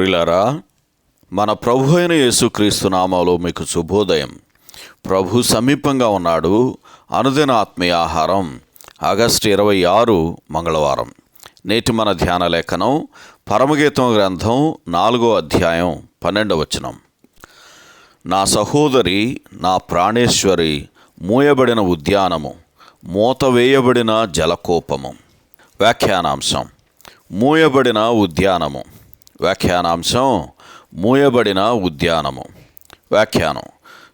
ప్రిలారా మన ప్రభు అయిన యేసుక్రీస్తు నామాలో మీకు శుభోదయం. ప్రభు సమీపంగా ఉన్నాడు అనుదిన ఆత్మీయ ఆహారం ఆగస్టు ఇరవై ఆరు మంగళవారం. నేటి మన ధ్యాన లేఖనం పరమగీతం గ్రంథం నాలుగో అధ్యాయం పన్నెండవ వచనం. నా సహోదరి నా ప్రాణేశ్వరి మూయబడిన ఉద్యానము మూత వేయబడిన జలకోపము. వ్యాఖ్యానాంశం మూయబడిన ఉద్యానము. వ్యాఖ్యానాంశం మూయబడిన ఉద్యానము. వ్యాఖ్యానం.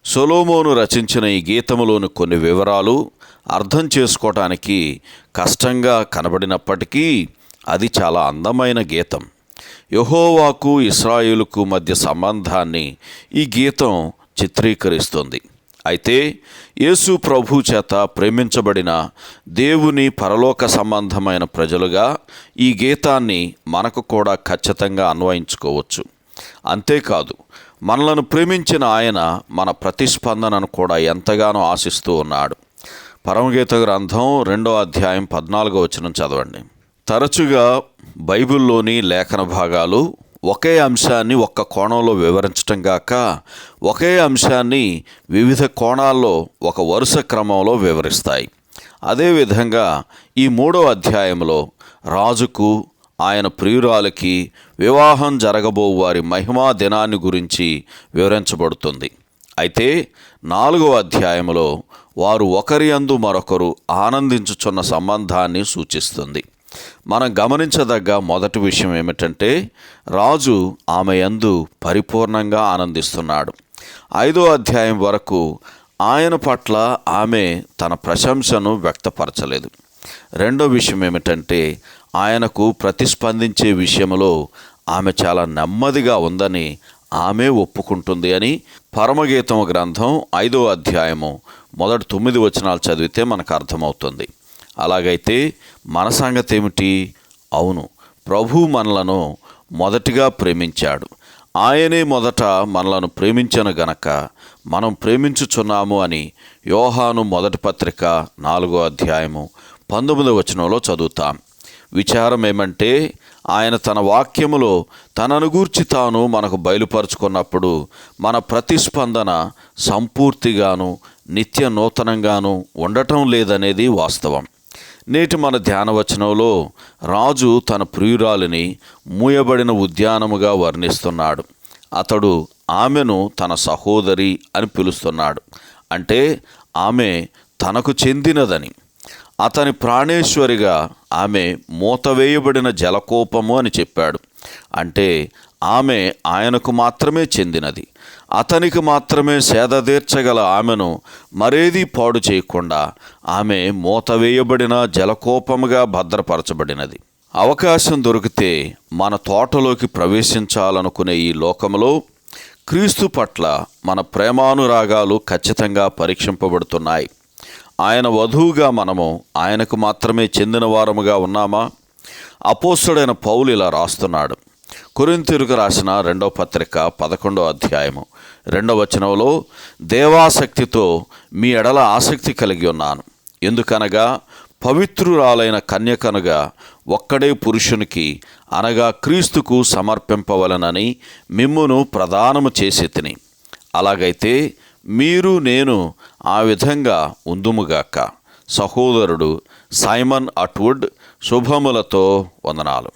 సొలోమోను రచించిన ఈ గీతములోని కొన్ని వివరాలు అర్థం చేసుకోవటానికి కష్టంగా కనబడినప్పటికీ అది చాలా అందమైన గీతం. యహోవాకు ఇస్రాయేలుకు మధ్య సంబంధాన్ని ఈ గీతం చిత్రీకరిస్తుంది. అయితే యేసు ప్రభు చేత ప్రేమించబడిన దేవుని పరలోక సంబంధమైన ప్రజలుగా ఈ గీతాన్ని మనకు కూడా ఖచ్చితంగా అన్వయించుకోవచ్చు. అంతేకాదు మనలను ప్రేమించిన ఆయన మన ప్రతిస్పందనను కూడా ఎంతగానో ఆశిస్తూ ఉన్నాడు. పరమగీత గ్రంథం రెండో అధ్యాయం పద్నాలుగో వచనం చదవండి. తరచుగా బైబిల్లోని లేఖన భాగాలు ఒకే అంశాన్ని ఒక్క కోణంలో వివరించటం గాక ఒకే అంశాన్ని వివిధ కోణాల్లో ఒక వరుస క్రమంలో వివరిస్తాయి. అదేవిధంగా ఈ మూడో అధ్యాయంలో రాజుకు ఆయన ప్రియురాలకి వివాహం జరగబో వారి మహిమా దినాన్ని గురించి వివరించబడుతుంది. అయితే నాలుగో అధ్యాయంలో వారు ఒకరి అందు మరొకరు ఆనందించుచున్న సంబంధాన్ని సూచిస్తుంది. మనం గమనించదగ్గ మొదటి విషయం ఏమిటంటే రాజు ఆమె యందు పరిపూర్ణంగా ఆనందిస్తున్నాడు. ఐదో అధ్యాయం వరకు ఆయన పట్ల ఆమె తన ప్రశంసను వ్యక్తపరచలేదు. రెండో విషయం ఏమిటంటే ఆయనకు ప్రతిస్పందించే విషయంలో ఆమె చాలా నెమ్మదిగా ఉందని ఆమె ఒప్పుకుంటుంది అని పరమగీతం గ్రంథం ఐదో అధ్యాయము మొదటి తొమ్మిది వచనాలు చదివితే మనకు అర్థమవుతుంది. అలాగైతే మన సంగతి ఏమిటి అవును. ప్రభు మనలను మొదటిగా ప్రేమించాడు. ఆయనే మొదట మనలను ప్రేమించను గనక మనం ప్రేమించుచున్నాము అని యోహాను మొదటి పత్రిక నాలుగో అధ్యాయము పంతొమ్మిదవ వచనంలో చదువుతాం. విచారం ఏమంటే ఆయన తన వాక్యములో తనను గూర్చి తాను మనకు బయలుపరుచుకున్నప్పుడు మన ప్రతిస్పందన సంపూర్తిగాను నిత్య నూతనంగాను ఉండటం లేదనేది వాస్తవం. నేటి మన ధ్యానవచనంలో రాజు తన ప్రియురాలిని మూయబడిన ఉద్యానముగా వర్ణిస్తున్నాడు. అతడు ఆమెను తన సహోదరి అని పిలుస్తున్నాడు. అంటే ఆమె తనకు చెందినదని. అతని ప్రాణేశ్వరిగా ఆమె మూతవేయబడిన జలకోపము అని చెప్పాడు. అంటే ఆమె ఆయనకు మాత్రమే చెందినది. అతనికి మాత్రమే సేద తీర్చగల ఆమెను మరేదీ పాడు చేయకుండా ఆమె మూతవేయబడిన జలకోపముగా భద్రపరచబడినది. అవకాశం దొరికితే మన తోటలోకి ప్రవేశించాలనుకునే ఈ లోకములో క్రీస్తు పట్ల మన ప్రేమానురాగాలు ఖచ్చితంగా పరీక్షింపబడుతున్నాయి. ఆయన వధువుగా మనము ఆయనకు మాత్రమే చెందిన వారముగా ఉన్నామా? అపోస్తుడైన పౌలు ఇలా రాస్తున్నాడు. కొరింతీరుకు రాసిన రెండవ పత్రిక పదకొండో అధ్యాయము. రెండవ వచనంలో దేవాసక్తితో మీ ఎడల ఆసక్తి కలిగి ఉన్నాను. ఎందుకనగా పవిత్రురాలైన కన్యకనుగా ఒక్కడే పురుషునికి అనగా క్రీస్తుకు సమర్పింపవలనని మిమ్మును ప్రదానము చేసి తిని. అలాగైతే మీరు నేను ఆ విధంగా ఉందుముగాక. సహోదరుడు సైమన్ అట్వుడ్ శుభములతో వందనాలు.